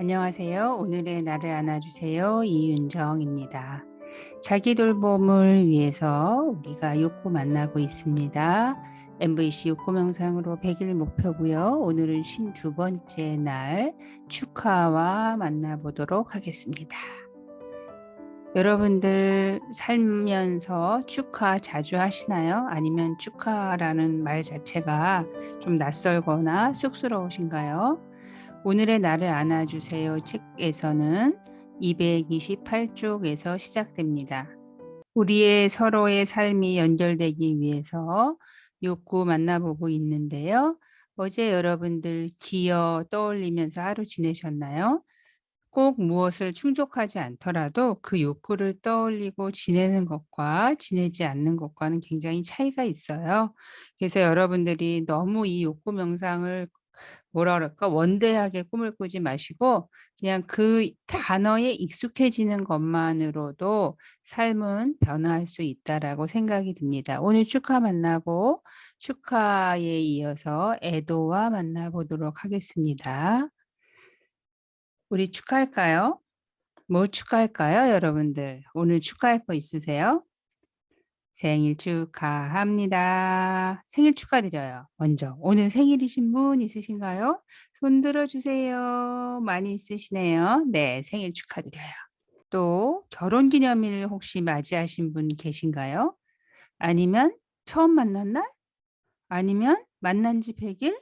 안녕하세요. 오늘의 나를 안아주세요. 이윤정입니다. 자기 돌봄을 위해서 우리가 욕구 만나고 있습니다. MVC 욕구 명상으로 100일 목표고요. 오늘은 52번째 날 축하와 만나보도록 하겠습니다. 여러분들 살면서 축하 자주 하시나요? 아니면 축하라는 말 자체가 좀 낯설거나 쑥스러우신가요? 오늘의 나를 안아주세요 책에서는 228쪽에서 시작됩니다. 우리의 서로의 삶이 연결되기 위해서 욕구 만나보고 있는데요. 어제 여러분들 기어 떠올리면서 하루 지내셨나요? 꼭 무엇을 충족하지 않더라도 그 욕구를 떠올리고 지내는 것과 지내지 않는 것과는 굉장히 차이가 있어요. 그래서 여러분들이 너무 이 욕구 명상을 뭐라 그럴까 원대하게 꿈을 꾸지 마시고 그냥 그 단어에 익숙해지는 것만으로도 삶은 변화할 수 있다라고 생각이 듭니다. 오늘 축하 만나고 축하에 이어서 애도와 만나보도록 하겠습니다. 우리 축하할까요? 뭐 축하할까요, 여러분들? 오늘 축하할 거 있으세요? 생일 축하합니다. 생일 축하드려요. 먼저 오늘 생일이신 분 있으신가요? 손 들어주세요. 많이 있으시네요. 네, 생일 축하드려요. 또 결혼기념일 혹시 맞이하신 분 계신가요? 아니면 처음 만난 날? 아니면 만난 지 100일?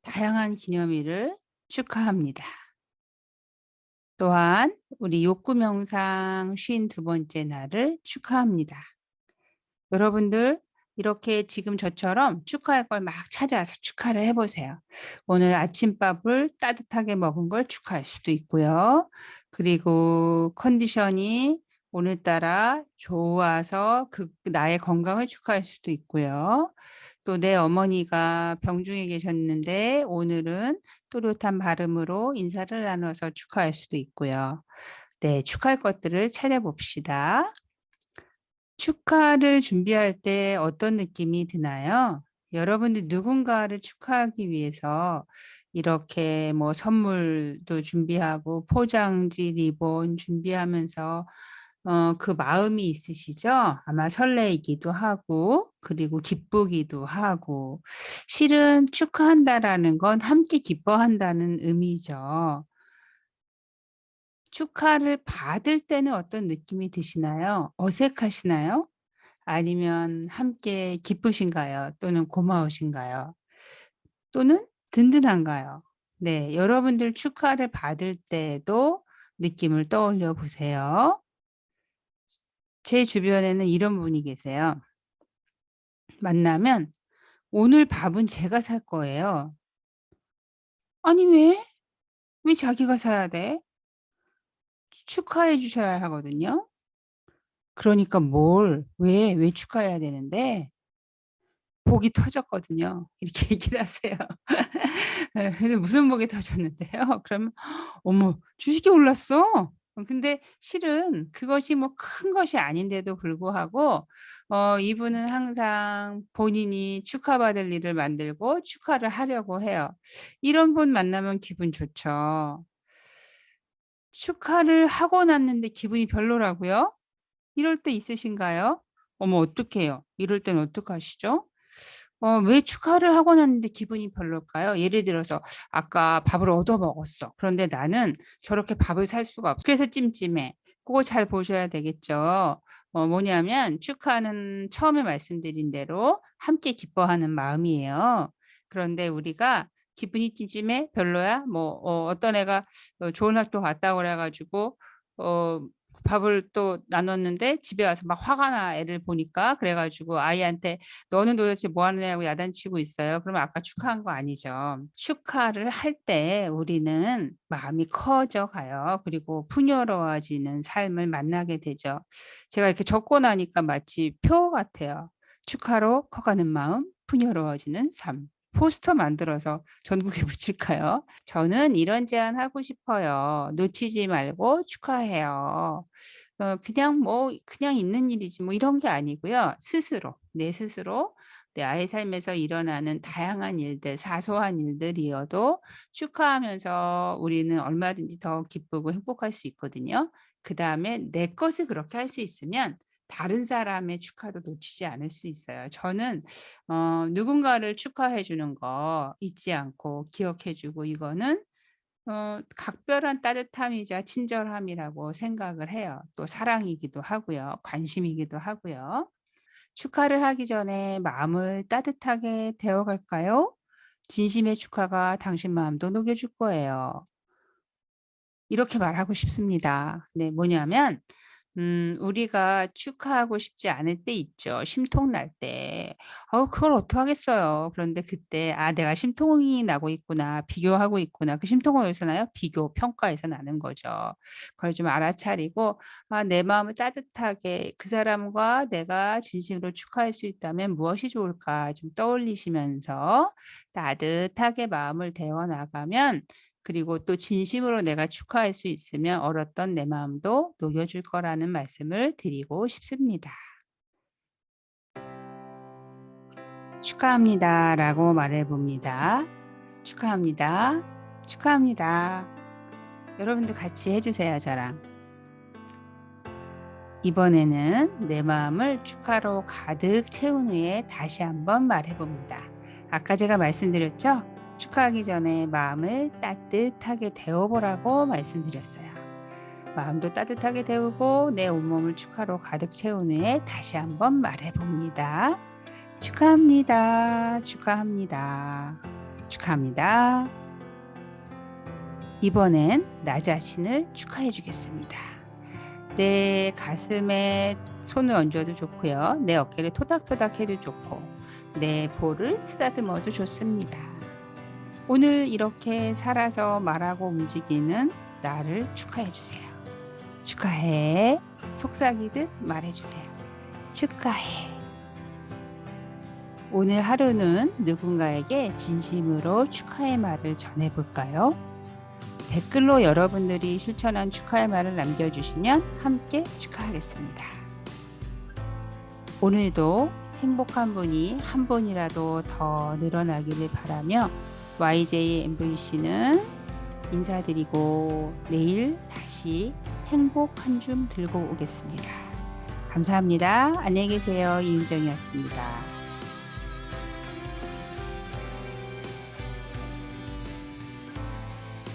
다양한 기념일을 축하합니다. 또한 우리 욕구 명상 52번째 날을 축하합니다. 여러분들 이렇게 지금 저처럼 축하할 걸 막 찾아서 축하를 해보세요. 오늘 아침밥을 따뜻하게 먹은 걸 축하할 수도 있고요. 그리고 컨디션이 오늘따라 좋아서 그 나의 건강을 축하할 수도 있고요. 또 내 어머니가 병중에 계셨는데 오늘은 또렷한 발음으로 인사를 나눠서 축하할 수도 있고요. 네, 축하할 것들을 찾아봅시다. 축하를 준비할 때 어떤 느낌이 드나요? 여러분들 누군가를 축하하기 위해서 이렇게 뭐 선물도 준비하고 포장지 리본 준비하면서 어, 그 마음이 있으시죠? 아마 설레이기도 하고, 그리고 기쁘기도 하고, 실은 축하한다라는 건 함께 기뻐한다는 의미죠. 축하를 받을 때는 어떤 느낌이 드시나요? 어색하시나요? 아니면 함께 기쁘신가요? 또는 고마우신가요? 또는 든든한가요? 네, 여러분들 축하를 받을 때도 느낌을 떠올려 보세요. 제 주변에는 이런 분이 계세요. 만나면 오늘 밥은 제가 살 거예요. 아니 왜? 왜 자기가 사야 돼? 축하해 주셔야 하거든요. 그러니까 뭘, 왜, 왜 축하해야 되는데? 복이 터졌거든요. 이렇게 얘기를 하세요. 무슨 복이 터졌는데요? 그러면, 어머, 주식이 올랐어. 어 근데 실은 그것이 뭐 큰 것이 아닌데도 불구하고 어 이분은 항상 본인이 축하받을 일을 만들고 축하를 하려고 해요. 이런 분 만나면 기분 좋죠. 축하를 하고 났는데 기분이 별로라고요? 이럴 때 있으신가요? 어머 어떡해요? 이럴 때는 어떡하시죠? 어, 왜 축하를 하고 났는데 기분이 별로일까요? 예를 들어서 아까 밥을 얻어 먹었어. 그런데 나는 저렇게 밥을 살 수가 없어. 그래서 찜찜해. 그거 잘 보셔야 되겠죠. 어, 뭐냐면 축하는 처음에 말씀드린 대로 함께 기뻐하는 마음이에요. 그런데 우리가 기분이 찜찜해? 별로야? 뭐 어, 어떤 애가 어, 좋은 학교 갔다 오래가지고 어, 밥을 또 나눴는데 집에 와서 막 화가 나 애를 보니까 그래가지고 아이한테 너는 도대체 뭐 하느냐고 야단치고 있어요. 그러면 아까 축하한 거 아니죠. 축하를 할 때 우리는 마음이 커져 가요. 그리고 풍요로워지는 삶을 만나게 되죠. 제가 이렇게 적고 나니까 마치 표 같아요. 축하로 커가는 마음, 풍요로워지는 삶. 포스터 만들어서 전국에 붙일까요? 저는 이런 제안 하고 싶어요. 놓치지 말고 축하해요. 어, 그냥 뭐 그냥 있는 일이지 뭐 이런 게 아니고요. 스스로 내 스스로 나의 삶에서 일어나는 다양한 일들, 사소한 일들이어도 축하하면서 우리는 얼마든지 더 기쁘고 행복할 수 있거든요. 그 다음에 내 것을 그렇게 할 수 있으면 다른 사람의 축하도 놓치지 않을 수 있어요. 저는 어 누군가를 축하해 주는 거 잊지 않고 기억해 주고 이거는 어 각별한 따뜻함이자 친절함이라고 생각을 해요. 또 사랑이기도 하고요. 관심이기도 하고요. 축하를 하기 전에 마음을 따뜻하게 데워 갈까요? 진심의 축하가 당신 마음도 녹여줄 거예요. 이렇게 말하고 싶습니다. 네, 뭐냐면 음 우리가 축하하고 싶지 않을 때 있죠. 심통 날 때. 어 그걸 어떡하겠어요. 그런데 그때 '아 내가 심통이 나고 있구나. 비교하고 있구나.' 그 심통은 어디서 나요? 비교, 평가에서 나는 거죠. 그걸 좀 알아차리고 아 내 마음을 따뜻하게 그 사람과 내가 진심으로 축하할 수 있다면 무엇이 좋을까 좀 떠올리시면서 따뜻하게 마음을 데워 나가면 그리고 또 진심으로 내가 축하할 수 있으면 얼었던 내 마음도 녹여줄 거라는 말씀을 드리고 싶습니다. 축하합니다. 라고 말해봅니다. 축하합니다. 축하합니다. 여러분도 같이 해주세요. 저랑. 이번에는 내 마음을 축하로 가득 채운 후에 다시 한번 말해봅니다. 아까 제가 말씀드렸죠? 축하하기 전에 마음을 따뜻하게 데워보라고 말씀드렸어요. 마음도 따뜻하게 데우고 내 온몸을 축하로 가득 채운 후에 다시 한번 말해봅니다. 축하합니다. 축하합니다. 축하합니다. 이번엔 나 자신을 축하해 주겠습니다. 내 가슴에 손을 얹어도 좋고요. 내 어깨를 토닥토닥 해도 좋고 내 볼을 쓰다듬어도 좋습니다. 오늘 이렇게 살아서 말하고 움직이는 나를 축하해 주세요. 축하해. 속삭이듯 말해 주세요. 축하해. 오늘 하루는 누군가에게 진심으로 축하의 말을 전해 볼까요? 댓글로 여러분들이 실천한 축하의 말을 남겨주시면 함께 축하하겠습니다. 오늘도 행복한 분이 한 분이라도 더 늘어나기를 바라며 YJ MVC는 인사드리고 내일 다시 행복 한 줌 들고 오겠습니다. 감사합니다. 안녕히 계세요. 이윤정이었습니다.